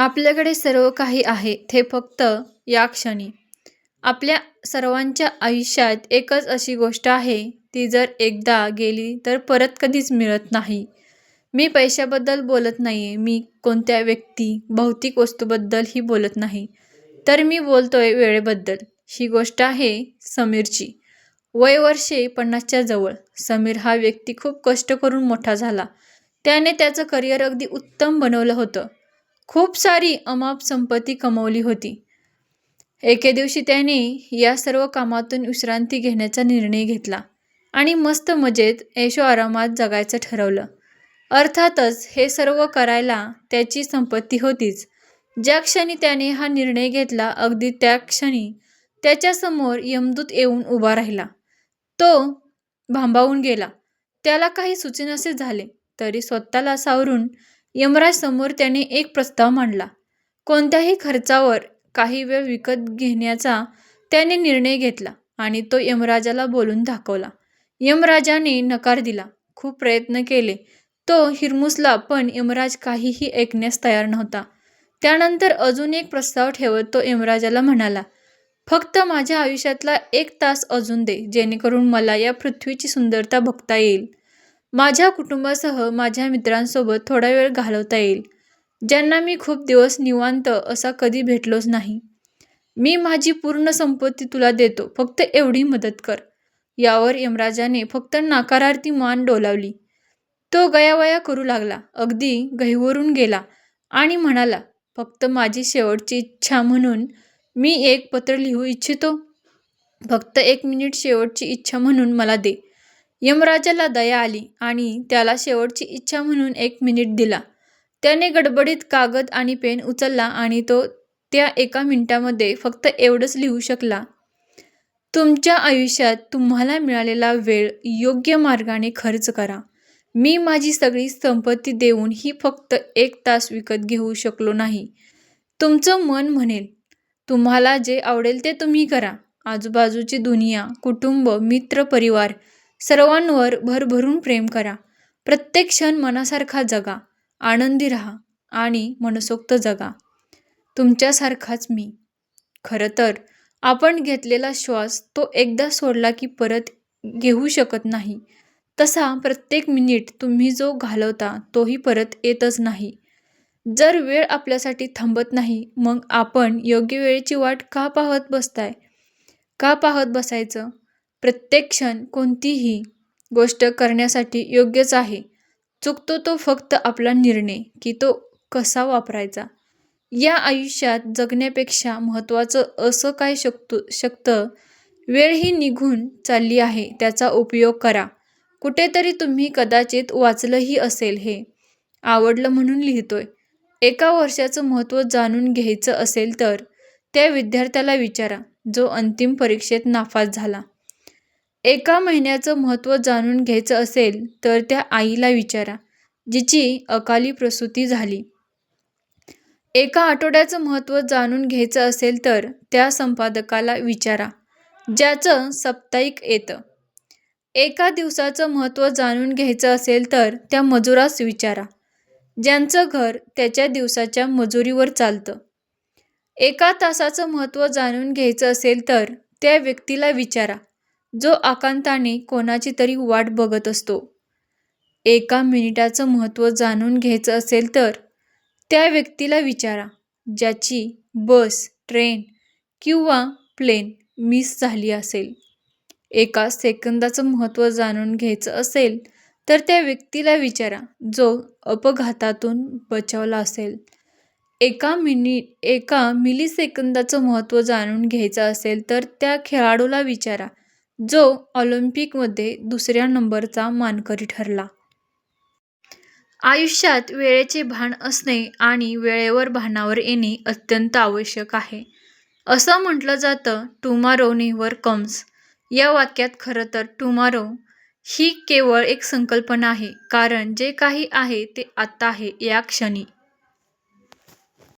आपल्याकडे सर्व काही आहे ते फक्त या क्षणी. आपल्या सर्वांच्या आयुष्यात एकच अशी गोष्ट आहे ती जर एकदा गेली तर परत कधीच मिळत नाही. मी पैशाबद्दल बोलत नाही आहे मी कोणत्या व्यक्ती, भौतिक वस्तूबद्दलही बोलत नाही. तर मी बोलतोय वेळेबद्दल. ही गोष्ट आहे समीरची. वय वर्षे पन्नासच्या जवळ. समीर हा व्यक्ती खूप कष्ट करून मोठा झाला. त्याने त्याचं करिअर अगदी उत्तम बनवलं होतं. खूप सारी अमाप संपत्ती कमवली होती. एके दिवशी त्याने या सर्व कामातून विश्रांती घेण्याचा निर्णय घेतला आणि मस्त मजेत ऐशोआरामात जगायचं ठरवलं. अर्थातच हे सर्व करायला त्याची संपत्ती होतीच. ज्या क्षणी त्याने हा निर्णय घेतला अगदी त्या क्षणी त्याच्यासमोर यमदूत येऊन उभा राहिला. तो भांबावून गेला. त्याला काही सुचेनासे झाले. तरी स्वतःला सावरून यमराज समोर त्याने एक प्रस्ताव मांडला. कोणत्याही खर्चावर काही वेळ विकत घेण्याचा त्याने निर्णय घेतला आणि तो यमराजाला बोलून दाखवला. यमराजाने नकार दिला. खूप प्रयत्न केले तो हिरमुसला पण यमराज काहीही ऐकण्यास तयार नव्हता. त्यानंतर अजून एक प्रस्ताव ठेवत तो यमराजाला म्हणाला, फक्त माझ्या आयुष्यातला एक तास अजून दे जेणेकरून मला या पृथ्वीची सुंदरता बघता येईल. माझ्या कुटुंबासह माझ्या मित्रांसोबत थोडा वेळ घालवता येईल. ज्यांना मी खूप दिवस निवांत असा कधी भेटलोच नाही. मी माझी पूर्ण संपत्ती तुला देतो फक्त एवढी मदत कर. यावर यमराजाने फक्त नकारार्थी मान डोलावली. तो गयावया करू लागला. अगदी गहिवरून गेला आणि म्हणाला, फक्त माझी शेवटची इच्छा म्हणून मी एक पत्र लिहू इच्छितो. फक्त एक मिनिट शेवटची इच्छा म्हणून मला दे. यमराजाला दया आली आणि त्याला शेवटची इच्छा म्हणून एक मिनिट दिला. त्याने गडबडीत कागद आणि पेन उचलला आणि तो त्या एका मिनिटामध्ये फक्त एवढंच लिहू शकला. तुमच्या आयुष्यात तुम्हाला मिळालेला वेळ योग्य मार्गाने खर्च करा. मी माझी सगळी संपत्ती देऊन ही फक्त एक तास विकत घेऊ शकलो नाही. तुमचं मन म्हणेल, तुम्हाला जे आवडेल ते तुम्ही करा. आजूबाजूची दुनिया, कुटुंब, मित्र परिवार सर्वांवर भरभरून प्रेम करा. प्रत्येक क्षण मनासारखा जगा. आनंदी राहा आणि मनसोक्त जगा. तुमच्यासारखाच मी. खरं तर आपण घेतलेला श्वास तो एकदा सोडला की परत घेऊ शकत नाही. तसा प्रत्येक मिनिट तुम्ही जो घालवता तोही परत येतच नाही. जर वेळ आपल्यासाठी थांबत नाही मग आपण योग्य वेळेची वाट का पाहत बसताय? का पाहत बसायचं? प्रत्येक क्षण कोणतीही गोष्ट करण्यासाठी योग्यच आहे. चुकतो तो फक्त आपला निर्णय की तो कसा वापरायचा. या आयुष्यात जगण्यापेक्षा महत्त्वाचं असं काय शकतं? वेळ ही निघून चालली आहे त्याचा उपयोग करा. कुठेतरी तुम्ही कदाचित वाचलंही असेल हे. आवडलं म्हणून लिहितोय. एका वर्षाचं महत्त्व जाणून घ्यायचं असेल तर त्या विद्यार्थ्याला विचारा, जो अंतिम परीक्षेत नापास झाला. एका महिन्याचं महत्त्व जाणून घ्यायचं असेल तर त्या आईला विचारा, जिची अकाली प्रसूती झाली. एका आठवड्याचं महत्त्व जाणून घ्यायचं असेल तर त्या संपादकाला विचारा, ज्याचं साप्ताहिक येतं. एका दिवसाचं महत्त्व जाणून घ्यायचं असेल तर त्या मजुरास विचारा, ज्यांचं घर त्याच्या दिवसाच्या मजुरीवर चालतं. एका तासाचं महत्त्व जाणून घ्यायचं असेल तर त्या व्यक्तीला विचारा, जो आकांताने कोणाची तरी वाट बघत असतो. एका मिनिटाचं महत्त्व जाणून घ्यायचं असेल तर त्या व्यक्तीला विचारा, ज्याची बस, ट्रेन किंवा प्लेन मिस झाली असेल. एका सेकंदाचं महत्त्व जाणून घ्यायचं असेल तर त्या व्यक्तीला विचारा, जो अपघातातून बचावला असेल. एका मिनि एका मिली सेकंदाचं महत्त्व जाणून घ्यायचं असेल तर त्या खेळाडूला विचारा, जो ऑलिम्पिकमध्ये दुसऱ्या नंबरचा मानकरी ठरला. आयुष्यात वेळेचे भान असणे आणि वेळेवर भानावर येणे अत्यंत आवश्यक आहे. असं म्हटलं जातं, टुमॉरो नेव्हर कम्स. या वाक्यात खरं तर टुमॉरो ही केवळ एक संकल्पना आहे. कारण जे काही आहे ते आत्ता आहे, या क्षणी.